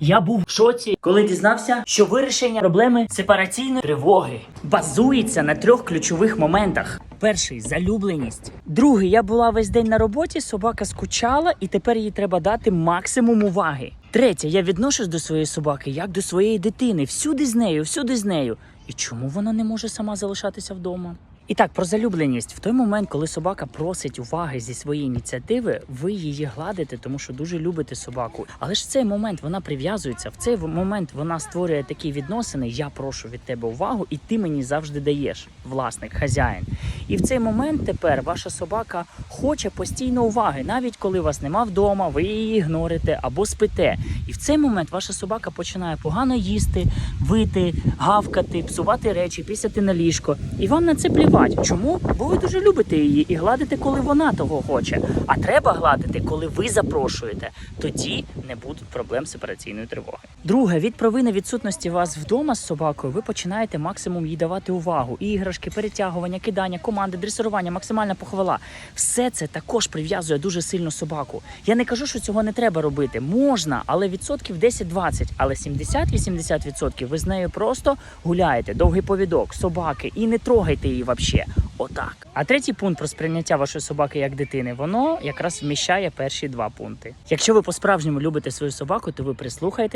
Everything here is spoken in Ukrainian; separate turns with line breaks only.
Я був в шоці, коли дізнався, що вирішення проблеми сепараційної тривоги базується на трьох ключових моментах. Перший залюбленість. Другий, я була весь день на роботі, собака скучала, і тепер їй треба дати максимум уваги. Третє, я відношусь до своєї собаки як до своєї дитини, всюди з нею, всюди з нею. І чому вона не може сама залишатися вдома? І так, про залюбленість. В той момент, коли собака просить уваги зі своєї ініціативи, ви її гладите, тому що дуже любите собаку. Але ж в цей момент вона прив'язується, в цей момент вона створює такі відносини. Я прошу від тебе увагу, і ти мені завжди даєш, власник, хазяїн. І в цей момент тепер ваша собака хоче постійно уваги, навіть коли вас нема вдома, ви її ігнорите або спите. І в цей момент ваша собака починає погано їсти, вити, гавкати, псувати речі, пісяти на ліжко. І вам на це плівати. Чому? Бо ви дуже любите її і гладите, коли вона того хоче. А треба гладити, коли ви запрошуєте. Тоді не будуть проблем сепараційної тривоги. Друге, від провини відсутності вас вдома з собакою, ви починаєте максимум їй давати увагу. Іграшки, перетягування, кидання, команди, дресирування, максимальна похвала. Все це також прив'язує дуже сильно собаку. Я не кажу, що цього не треба робити. Можна, але відсотків 10-20, але 70-80% відсотків ви з нею просто гуляєте, довгий повідок, собаки, і не трогайте її вообще. Отак. А третій пункт про сприйняття вашої собаки як дитини, воно якраз вміщає перші два пункти. Якщо ви по-справжньому любите свою собаку, то ви прислухаєте.